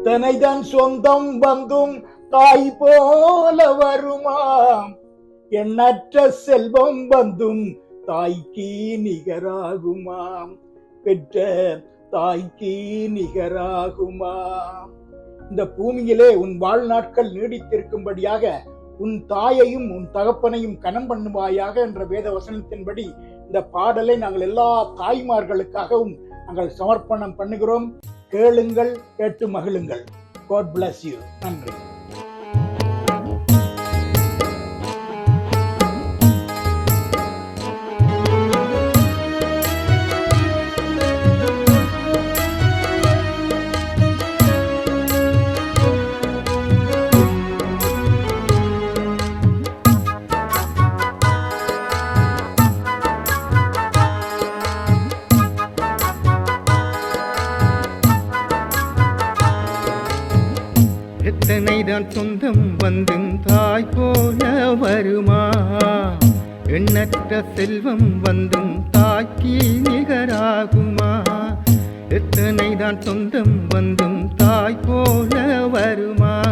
எத்தனைதான் சொந்தம் வந்தும் தாய் போல வருமாம் எண்ணற்ற செல்வம் வந்தும் தாய்க்கு நிகராகுமாம் பெற்ற தாய்க்கு நிகராகுமாம் இந்த பூமியிலே உன் வாழ்நாட்கள் நீடித்திருக்கும்படியாக உன் தாயையும் உன் தகப்பனையும் கனம் பண்ணுவாயாக என்ற வேத வசனத்தின்படி இந்த பாடலை நாங்கள் எல்லா தாய்மார்களுக்காகவும் நாங்கள் சமர்ப்பணம் பண்ணுகிறோம். கேளுங்கள் கேட்டு மகிழுங்கள். காட் பிளஸ் யூ நன்றி. எத்தனைதான் சொந்தம் வந்தும் தாய் போல வருமா? எண்ணற்ற செல்வம் வந்தும் தாக்கி நிகராகுமா? எத்தனை தான் சொந்தம் வந்தும் தாய் போல வருமா?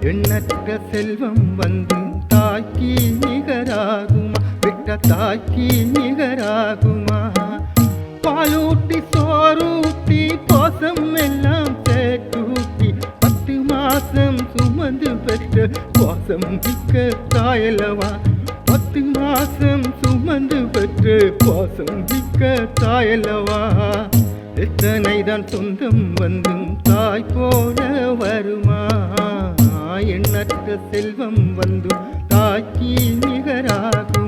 எண்ணற்ற செல்வம் வந்தும் தாக்கி நிகராகுமா? விட்ட தாக்கி நிகராகுமா? பாலூட்டி வந்து பெற்ற பாசம் மிக்க தாயல்லவா? பத்து மாசம் சுமந்து பெற்ற பாசம் மிக்க தாயல்லவா? எத்தனை தான் சொந்தம் வந்தும் தாய் போல வருமா? எண்ணற்ற செல்வம் வந்தும் தாய்க்கு நிகராகும்.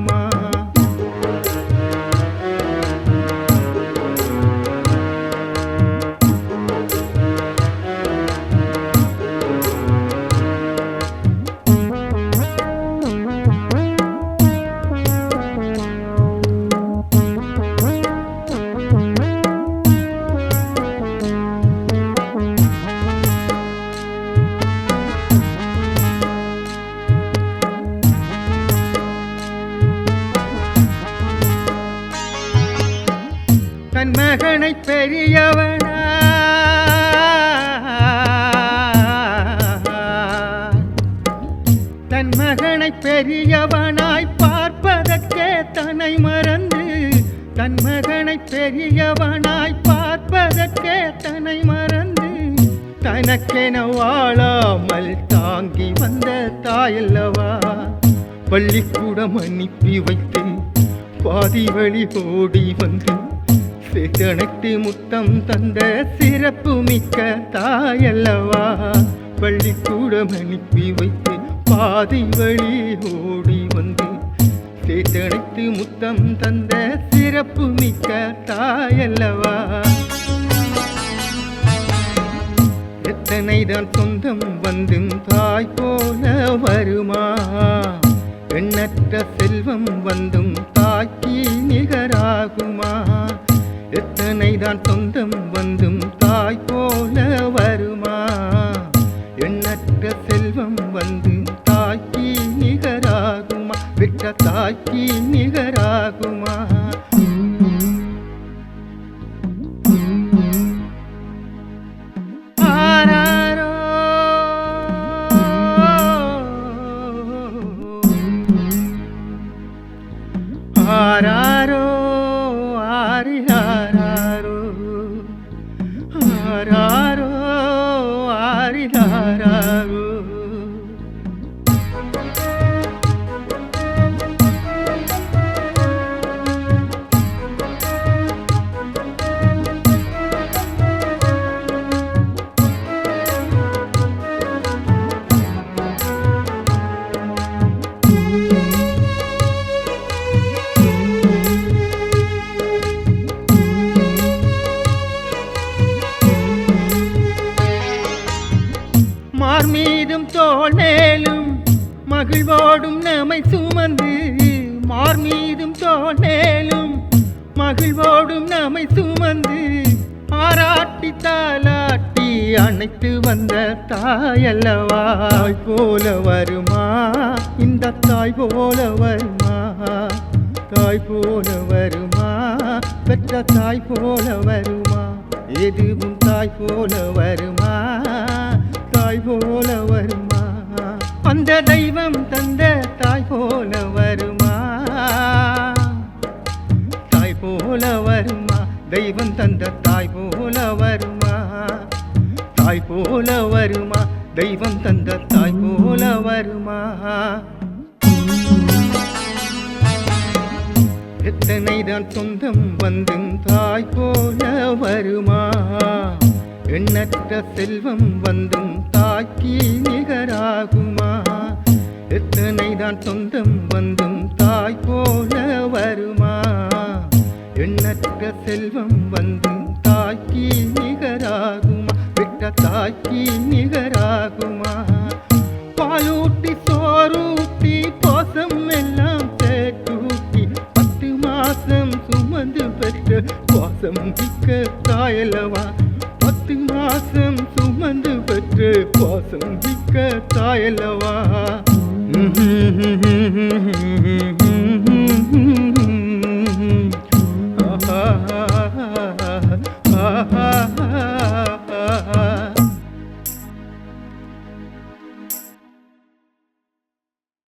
என் மகனை பெரியவனா. தன் மகனை பெரியவனாய் பார்ப்பதற்கே தன்னை மறந்து தன் மகனை பெரியவனாய் பார்ப்பதற்கே தன்னை மறந்து தனக்கென வாழாமல் தாங்கி வந்த தாயல்லவா. பள்ளிக்கூடம் அனுப்பி வைத்து பாதி வழி ஓடி வந்து சிதனைத்து முத்தம் தந்த சிறப்பு மிக்க தாயல்லவா? பள்ளிக்கூடம் அனுப்பி வைத்து பாதி வழி ஓடி வந்து சிதனைத்து முத்தம் தந்த சிறப்பு மிக்க தாயல்லவா? எத்தனை தான் சொந்தம் வந்தும் தாய் போல வருமா? எண்ணற்ற செல்வம் வந்தும் தாக்கி நிகராகுமா? எத்தனைதான் சொந்தம் வந்தும் தாய் போல வருமா? எண்ணற்ற செல்வம் வந்து தாய்க்கு நிகராகுமா? விட்ட தாய்க்கு நிகராகுமா? ಧಾರೋ ಆರಿದಾರಾ மீதும் தோல் மேலும் மகிழ்வோடும் நம்மை சுமந்து மார் மீதும் தோல் மேலும் மகிழ்வோடும் நம்மை சுமந்து ஆராட்டி தாலாட்டி அணைத்து வந்த தாயல்லவாய் போல வருமா? இந்த தாய் போல வருமா? தாய் போல வருமா? பெற்ற தாய் போல வருமா? எதுவும் தாய் போல வருமா? போல வருமா? அந்த தெய்வம் தந்த தாய் போல வருமா? தாய் போல வருமா? தெய்வம் தந்த தாய் போல வருமா? தாய் போல வருமா? தெய்வம் தந்த தாய் போல வருமா? எத்தனை தான் சொந்தம் வந்தும் தாய் போல வருமா? எண்ணற்ற செல்வம் வந்தும் தாய்க்கு நிகராகுமா? எத்தனை தான் சொந்தம் வந்தும் தாய் போல வருமா? எண்ணற்ற செல்வம் வந்தும் தாய்க்கு நிகராகுமா? விட்ட தாய்க்கு நிகராகுமா? பாலூட்டி சோறூட்டி பாசம் எல்லாம் சேர்த்தூட்டி பத்து மாசம் சுமந்து பெற்ற பாசம் மிக்க தாயலவா பத்து மாசம் சுமந்து பெற்று பாசம் மிக்க தாயலவா